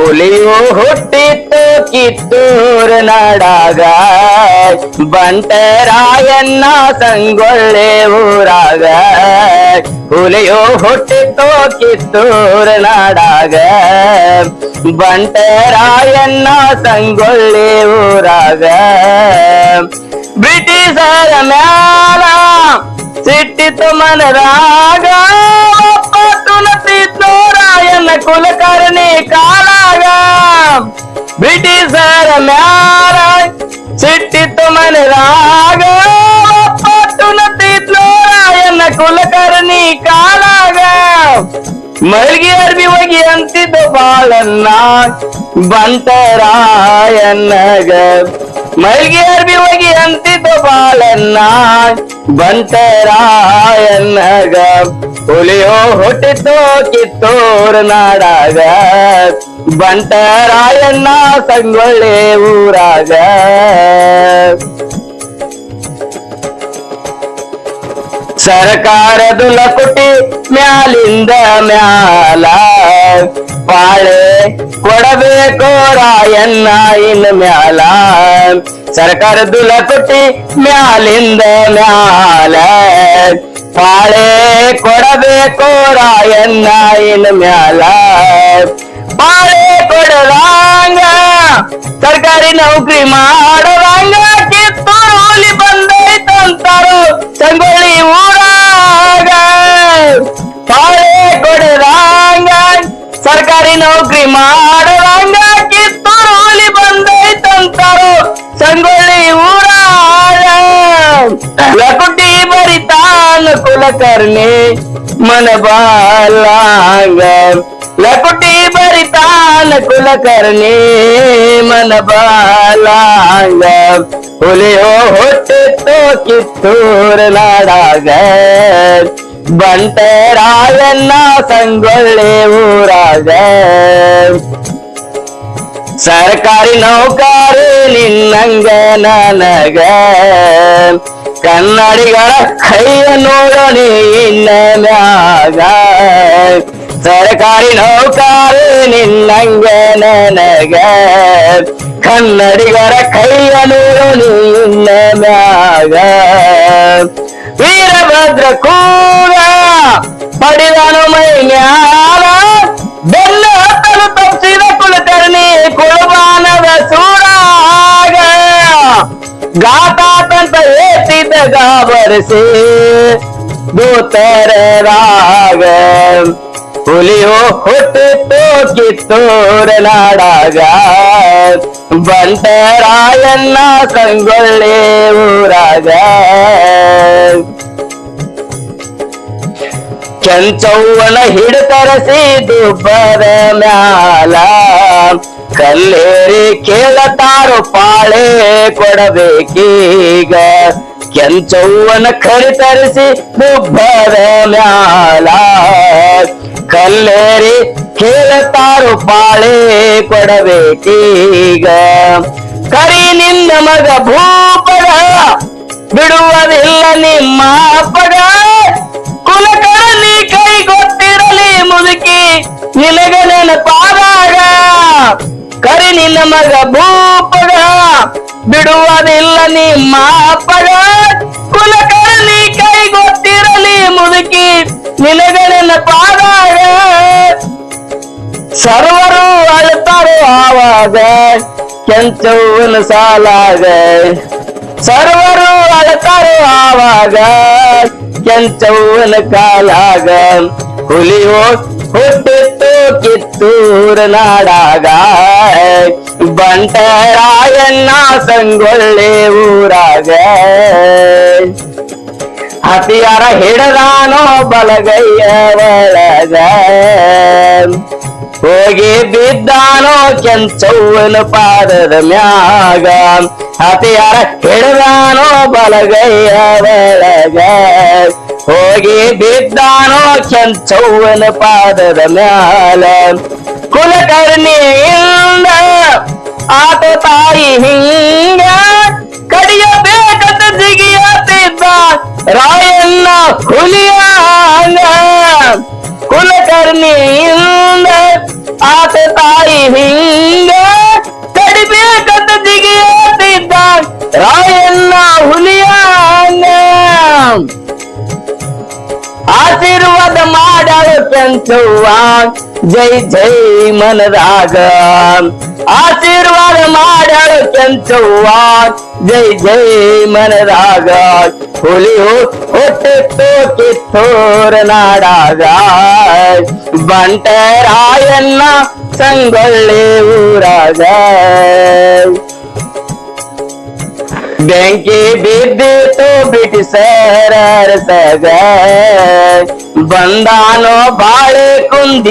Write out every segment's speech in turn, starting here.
ಹುಲಿಯು ಹುಟ್ಟಿತ್ತು ಕಿತ್ತೂರು ನಾಡಾಗ ಬಂಟರಾಯಣ್ಣ ಸಂಗೊಳ್ಳೆ ಊರಾಗ ಹುಲಿಯು ಹುಟ್ಟಿತ್ತು ಕಿತ್ತೂರು ನಾಡಾಗ ಬಂಟರಾಯಣ್ಣ ಸಂಗೊಳ್ಳೆ ಊರಾಗ ಬ್ರಿಟಿಷರ ಮ್ಯಾಲ ಸಿಟ್ಟಿತ್ತು ಮನರಾಗ ಒಪ್ಪತ್ತು ನತಿತ್ತು ರಾಯಣ್ಣ ಕುಲಕರ್ಣಿ ಕಾಲಾಗ ಬ್ರಿಟಿಷರ ಮ್ಯಾಲ ಸಿಟ್ಟಿತ್ತು ನತಿತ್ತು ರಾಯಣ್ಣ ಕುಲಕರ್ಣಿ ಕಾಲಾಗ. ಮಲ್ಗಿ ಅರ್ಬಿ ಹೋಗಿ ಅಂತಿದ್ದ ಬಾಳನ್ನ ಬಂಟರಾಯಣ್ಣಗ ಮಲ್ಗಿ ಅರ್ಬಿ ಹೋಗಿ ಅಂತಿದ್ದ ಬಾಳನ್ನ ಬಂತರಾಯನ್ನಗ ಹುಲಿಯೋ ಹುಟ್ಟಿತ್ತು ಕಿತ್ತೂರು ನಾಡಾಗ. ಬಂಟರಾಯಣ್ಣ ಸಂಗೊಳ್ಳೆ ಊರಾಗ. ಸರ್ಕಾರದು ಲಕುಟಿ ಮ್ಯಾಲಿಂದ ಮ್ಯಾಲ. ಪಾಳೆ ಕೊಡಬೇಕು ರಾಯಣ್ಣ ಇನ್ ಮ್ಯಾಲ ಸರ್ಕಾರದ ಲಕುಟಿ ಮ್ಯಾಲಿಂದ ಮ್ಯಾಲ ಪಾಳೆ ಕೊಡಬೇಕು ರಾಯಣ್ಣ ಇನ್ ಮ್ಯಾಲ ಪಾಳೆ ಕೊಡದಂಗ ಸರ್ಕಾರಿ ನೌಕರಿ ಮಾಡದಂಗ ಸರ್ಕಾರಿ ನೌಕರಿ ಮಾಡದಂಗ ಕಿತ್ತೂರು ಹುಲಿ ಬಂದೈತಂತಾರು ಸಂಗೊಳ್ಳಿ ಊರಾಗ ಲಕುಟಿ ಬರಿತಾನ ಕುಲಕರ್ಣಿ ಮನ ಬಾಲಾಂಗ ಲಕುಟಿ ಬರಿತಾನ ಕುಲಕರ್ಣಿ ಮನ ಬಾಲಾಂಗ ಹುಲಿಯೋ ಹುಟ್ಟಿತ್ತು ಕಿತ್ತೂರು ನಾಡಾಗ ಬಂಟರಾಯಣ್ಣ ಸಂಗೊಳ್ಳೆ ಊರಾಗ ಸರ್ಕಾರಿ ನೌಕರಿ ನಿನ್ನಂಗ ನನಗ ಕನ್ನಡಿಗರ ಕೈಯ ನೋಡೋಣಿ ಇನ್ನ ಮ್ಯಾಗ ಸರ್ಕಾರಿ ನೌಕರಿ ನಿನ್ನಂಗ ನನಗ ಕನ್ನಡಿಗರ ಕೈಯ ನೋಡೋಣಿ ಇನ್ನ ಮ್ಯಾಗ ವೀರಭದ್ರ ಕೂಡ ಪಡಿದನು ಮೈ ಜ್ಞಾನ ಬೆಲ್ಲ ಹತ್ತಲು ತಪ್ಪಿದ ಕುಲಕರ್ಣಿ ಕುಲಬಾನದ ಸೂರಾಗ. ಗಾತಾ ತಂತ ಏತಿದ ಗಾಬರಿಸಿ ದೂತರರಾಗ ಹುಲಿಯೋ ಹುಟ್ಟಿತ್ತು ಕಿತ್ತೂರ ನಾಡಾಗ. ಬಂಟರಾಯಣ್ಣ ಸಂಗೊಳ್ಳೆ ಊರಾಗ ಕೆಂಚವ್ವನ ಹಿಡಿತರಸಿ ದುಬ್ಬರ ಮ್ಯಾಲ ಕಲ್ಲೇರಿ ಕೇಳತಾರು ಪಾಳೆ ಕೊಡಬೇಕೀಗ ಕೆಂಚವ್ವನ ಕರಿತರಿಸಿ ದುಬ್ಬರ ಮ್ಯಾಲ ಕಲ್ಲೇರಿ ಕೇಳತಾರು ಪಾಳೆ ಕೊಡಬೇಕೀಗ. ಕರಿ ನಿನ್ನ ಮಗ ಭೂಪದ ಬಿಡುವುದಿಲ್ಲ ನಿಮ್ಮ ಪದ. ಕುಲಕರ್ಣಿ ಕೈ ಗೊತ್ತಿರಲಿ ಮುದುಕಿ, ನಿನಗ ನೆನಪಾದಾಗ. ಕರಿ ನಿನ್ನ ಮಗ ಭೂಪದ ಬಿಡುವುದಿಲ್ಲ ನಿಮ್ಮ ಪದ. ಕುಲಕರ್ಣಿ ಕೈ ಗೊತ್ತಿರಲಿ ಮುದುಕಿ, ನಿನಗ ಸರ್ವರು ಅಳ್ತಾರೋ ಆವಾಗ ಕೆಂಚವ್ವನ ಸಾಲಾಗ ಸರ್ವರು ಅಳ್ತಾರೋ ಆವಾಗ ಕೆಂಚವ್ವನ ಕಾಲಾಗ ಹುಲಿಯೋ ಹುಟ್ಟಿತ್ತು ಕಿತ್ತೂರ ನಾಡಾಗ ಬಂಟರಾಯಣ್ಣ ಸಂಗೊಳ್ಳೆ ಊರಾಗ ಹತಿಯಾರ ಹಿಡದಾನೋ ಬಲಗೈಯ ಒಳಗ ಹೋಗಿ ಬಿದ್ದಾನೋ ಕೆಂಚವ್ವನ ಪಾದದ ಮ್ಯಾಗ. ಹತಿಯಾರ ಹಿಡದಾನೋ ಬಲಗೈಯ ಒಳಗ ಹೋಗಿ ಬಿದ್ದಾನೋ ಕೆಂಚವ್ವನ ಪಾದದ ಮ್ಯಾಲ. ಕುಲಕರ್ಣಿಯಿಂದ ಆತ ತಾಯಿ ಹಿಂಗ. ಕಡಿಯಬೇಕಂತ ಜಿಗಿಯತ್ತಿದ್ದ ರಾಯಣ್ಣ ಹುಲಿಯಾಂಗ ಕುಲಕರ್ಣಿಯಿಂದ ಆತ ತಾಯಿ ಹಿಂಗ ಕಡಿಬೇಕಂತ ಜಿಗಿಯುತ್ತಿದ್ದ ರಾಯಣ್ಣ ಹುಲಿಯಂಗ ಆಶೀರ್ವಾದ ಮಾಡಲು ಕೆಂಚವ್ವ ಜೈ ಜೈ ಮನದಾಗ ಆಶೀರ್ವಾದ ಮಾಡಲು ಕೆಂಚವ್ವ ಜೈ ಜೈ ಮನದಾಗ ಹುಲಿ ಹೊಟ್ಟಿತ್ತು ಕಿತ್ತೂರ ನಾಡಾಗ ಬಂಟರಾಯಣ್ಣ ಸಂಗೊಳ್ಳಿ ಊರಾಗ ಬೆಂಕಿ ಬಿದ್ದಿತು ಬ್ರಿಟಿಷರ ಸಗ ಬಂದಾನೋ ಬಾಳೆ ಕುಂದಿಗಿಯಾಗಿಂದಾಗ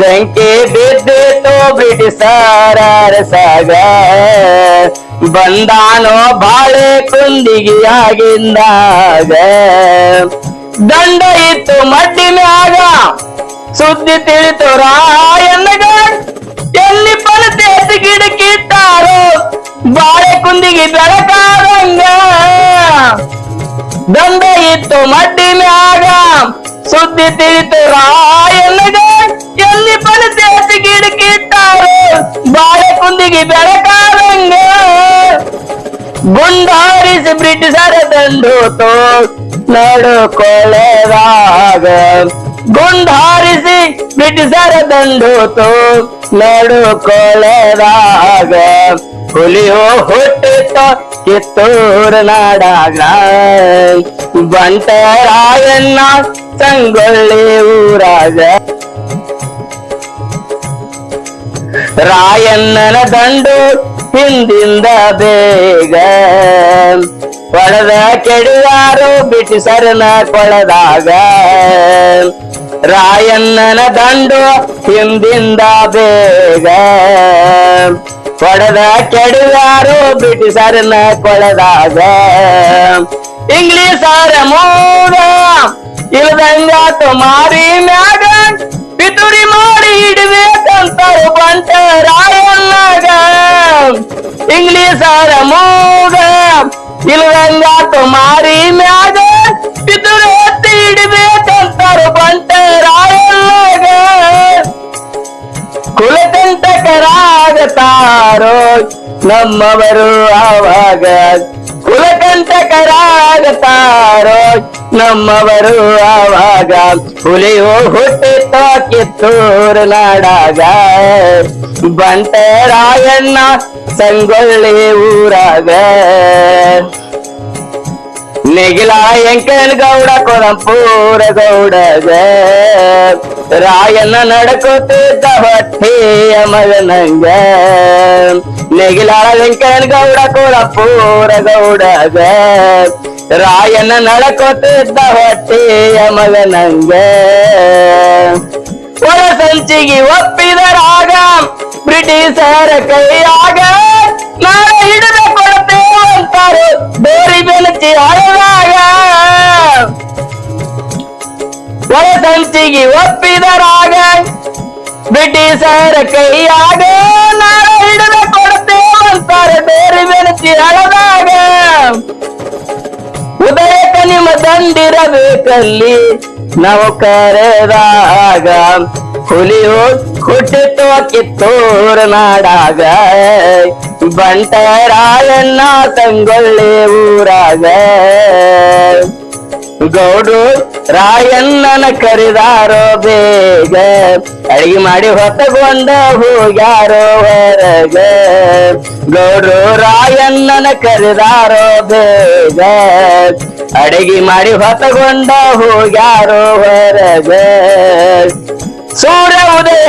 ಬೆಂಕಿ ಬಿದ್ದಿತು ಬ್ರಿಟಿಷರ ಸಗ ಬಂದಾನೋ ಬಾಳೆ ಕುಂದಿಗಿಯಾಗಿಂದಾಗ ದಂಡ ಇತ್ತು ಮಡ್ಡಿ ಮ್ಯಾಗ ಸುದ್ದಿ ತಿಳಿತು ರಾಯಣ್ಣಗ. ಗಿಡಕ್ಕಿಟ್ಟಾರೋ, ಬಾಳೆ ಕುಂದಿಗೆ ಬೆಳಕಾದಂಗ. ದಂಡ ಇತ್ತು ಮಡ್ಡಿ ಮ್ಯಾಗ, ಸುದ್ದಿ ತಿಳಿತು ರಾಯನಗ. ಎಲ್ಲಿ ಪಣತೆ ಎದ್ದು ಗಿಡಕ್ಕಿಟ್ಟಾರೋ, ಬಾಳೆ ಕುಂದಿಗೆ ಬೆಳಕಾದಂಗ. ಗುಂಡಾರಿಸಿ ಬ್ರಿಟಿಷರ ದಂಡೋತು ನಡುಕೊಳ್ಳೆದಾಗ ಗುಂಡಾರಿಸಿ ಬ್ರಿಟಿಷರ ದಂಡೋತು ನಡುಕೊಳ್ಳೆದಾಗ ಹುಲಿಯೋ ಹುಟ್ಟಿತ ಕಿತ್ತೂರು ನಾಡಾಗ. ಬಂಟರಾಯಣ್ಣ ಸಂಗೊಳ್ಳಿ ಊರಾಗ. ರಾಯಣ್ಣನ ದಂಡು ಹಿಂದಿಂದ ಬೇಗ. ಹೊಡೆದ ಕೆಡಿಯಾರು ಸರನ ಕೊಳದಾಗ. ರಾಯಣ್ಣನ ದಂಡು ಹಿಂದಿಂದ ಬೇಗ. ಕೊಡದ ಕೆಡುವಾರು ಬ್ರಿಟಿಷರನ್ನ ಕೊಳದಾಗ ಇಂಗ್ಲಿಷರ ಮೂಲ ಇಲ್ದಂಗಾತು ಮಾರಿ ಮ್ಯಾಗ ಪಿತುರಿ ಮಾಡಿ ಹಿಡಬೇಕಂತಾರು ಬಂತ ರಾಯಣ್ಣಗ. ಇಂಗ್ಲಿಷರ ಮೂಗ ಇಲ್ದಂಗಾತು ಮಾರಿ ಮ್ಯಾಗ ಪಿತುರಿ ಎತ್ತಿ ಹಿಡಬೇಕಂತಾರು ಬಂಟ ಕುಲಕಂಟಕರಾಗತಾರೋ ನಮ್ಮವರು ಆವಾಗ ಕುಲಕಂಟಕರಾಗತಾರೋ ನಮ್ಮವರು ಆವಾಗ ಹುಲಿಯು ಹುಟ್ಟಿತ ಕಿತ್ತೂರು ನಾಡಾಗ ಬಂಟರಾಯಣ್ಣ ಸಂಗೊಳ್ಳಿ ಊರಾಗ ನೆಗಿಲ ಎಂಕನ ಗೌಡ ಕೊರಂಪೂರ ಗೌಡಗ ರಾಯಣ್ಣ ನಡ್ಕೋತಿದ್ದ ಹೊಟ್ಟೆಯ ಮಗನಂಗ ನೆಗಿಲ ವೆಂಕನ ಗೌಡ ಕೊರಂಪೂರ ಗೌಡಗ ರಾಯಣ್ಣ ನಡ್ಕೋತಿದ್ದ ಹೊಟ್ಟೆಯ ಮಗನಂಗ ಒಳ ಸಂಚಿಗೆ ಒಪ್ಪಿದರಾಗ ಬ್ರಿಟಿಷರ ಕೈಯಾಗ ನಾಳೆ ಹಿಡಿದ ಕೊಡ್ತೇವೆ ಅಂತಾರೆ ಬೇರಿ ಬೆಲಚಿ ಅಳದಾಗ. ಒಳ ಸಂಚಿಗೆ ಒಪ್ಪಿದರಾಗ ಬ್ರಿಟಿಷರ ಕೈಯಾಗ ನಾಳೆ ಹಿಡಿದ ಕೊಡುತ್ತೇವಂತಾರೆ ಬೇರೆ ಬೆಲಚಿ ಅಳದಾಗ. ಉದಯ ಕನಿಮ ದಂಡಿರಬೇಕಲ್ಲಿ ನಾವು ಕರೆದಾಗ. ಹುಲಿಯು ಹುಟ್ಟಿತು ಕಿತ್ತೂರ ನಾಡಾಗ ಬಂಟರಾಯಣ್ಣ ತಂಗೊಳ್ಳೆ ಊರಾಗ. ಗೌಡು ರಾಯಣ್ಣನ ಕರಿದಾರೋ ಬೇಗ. ಅಡಿಗೆ ಮಾಡಿ ಹೊತ್ತಗೊಂಡ ಹೋಗ್ಯಾರೋ ಹೊರಗ. ಗೌಡ್ರು ರಾಯಣ್ಣನ ಕರಿದಾರೋ ಬೇಗ. ಅಡಿಗೆ ಮಾಡಿ ಹೊತ್ತಗೊಂಡ ಹೋಗ್ಯಾರೋ ಹೊರಗ. ಸೂರ್ಯ ಉದಯ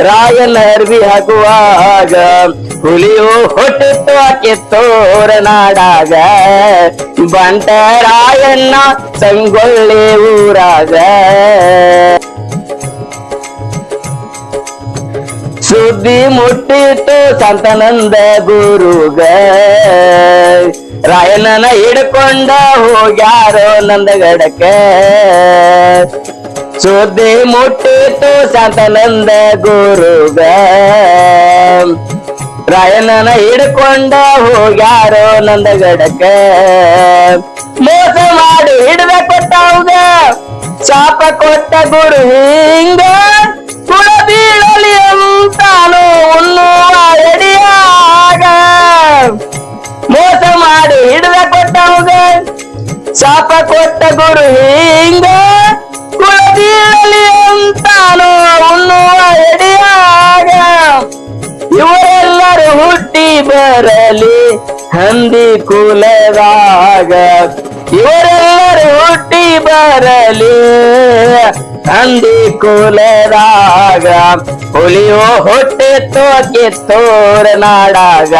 ರಾಯನ ಅರ್ವಿ ಹಾಕುವಾಗ ಹುಲಿಯು ಹುಟ್ಟಿತ್ತು ಕಿತ್ತೂರ ನಾಡಾಗ ಬಂಟ ರಾಯಣ್ಣ ಸಂಗೊಳ್ಳಿ ಊರಾಗ ಸುದ್ದಿ ಮುಟ್ಟಿತ್ತು ಸಂತನಂದ ಗುರುಗ ರಾಯಣ್ಣನ ಹಿಡ್ಕೊಂಡ ಹೋಗ್ಯಾರೋ ನಂದಗಡಕ್ಕೆ ಸುದ್ದಿ ತೋ ಸಂತನಂದ ಗುರುಗ. ರಾಯಣ್ಣನ ಹಿಡ್ಕೊಂಡ ಹೋಗ್ಯಾರೋ ನಂದಗಡಕ. ಮೋಸ ಮಾಡಿ ಹಿಡ್ದ ಕೊಟ್ಟವ್ಗ, ಶಾಪ ಕೊಟ್ಟ ಗುರು ಹಿಂಗ. ಕುಳ ಬೀಳಲಿ ಅಂತಾನು ಉನ್ನುವ ಎಡಿಯಾಗ ಮೋಸ ಮಾಡಿ ಹಿಡ್ದ ಕೊಟ್ಟವ್ಗ, ಶಾಪ ಕೊಟ್ಟ ಗುರು ಹಿಂಗ. ಹುಟ್ಟಿ ಬರಲಿ ಹಂದಿ ಕುಲದಾಗ ಇವರೆಲ್ಲರೂ ಹುಟ್ಟಿ ಬರಲಿ ಹಂದಿ ಕುಲದಾಗ ಹುಲಿಯೋ ಹುಟ್ಟಿತ್ತು ಕಿತ್ತೂರ ನಾಡಾಗ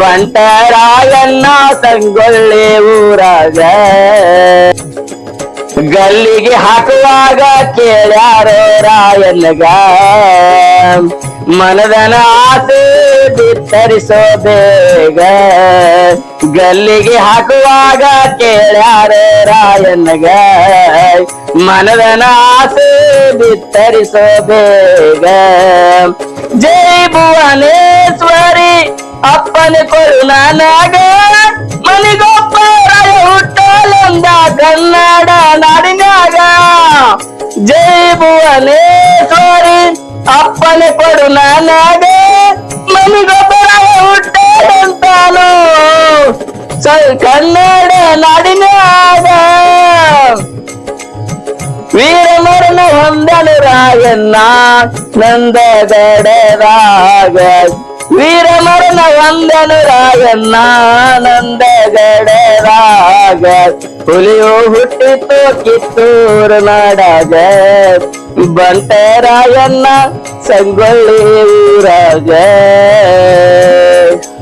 ಬಂಟರಾಯಣ್ಣ ಸಂಗೊಳ್ಳಿ ಊರಾಗ ಗಲ್ಲಿಗೆ ಹಾಕುವಾಗ ಕೇಳ್ಯಾರೋ ರಾಯನಗ. ಮನದನ ಆಸೆ ಬಿತ್ತರಿಸೋ ಬೇಗ. ಗಲ್ಲಿಗೆ ಹಾಕುವಾಗ ಕೇಳ್ಯಾರೋ ರಾಯನಗ. ಮನದನ ಆಸೆ ಬಿತ್ತರಿಸೋ ಬೇಗ. ಜೈ ಭುವನೇಶ್ವರಿ, ಅಪ್ಪನ ಕೊಡು ನನಗ. ಮನಿಗೊಬ್ಬರ ಹುಟ್ಟಲೆಂದ ಕನ್ನಡ ನಾಡಿನಾಗ ಜೈ ಭುವನೇಶ್ವರಿ ಅಪ್ಪನ ಕೊಡು ನನಗ ಮನಿಗೊಬ್ಬರ ಹುಟ್ಟಲೆಂತಾನು ಸಲ್ ಕನ್ನಡ ನಾಡಿನಾಗ ವೀರ ಮರಣ ಹೊಂದನು ರಾಯಣ್ಣ ನಂದಗಡದಾಗ ವೀರ ಮರಣ ಹೊಂದನು ರಾಯಣ್ಣ ನಂದಗಡದಾಗ ಹುಲಿಯು ಹುಟ್ಟಿತು ಕಿತ್ತೂರು ನಾಡಾಗ ಬಂಟ ರಾಯಣ್ಣ ಸಂಗೊಳ್ಳಿ ಊರಾಗ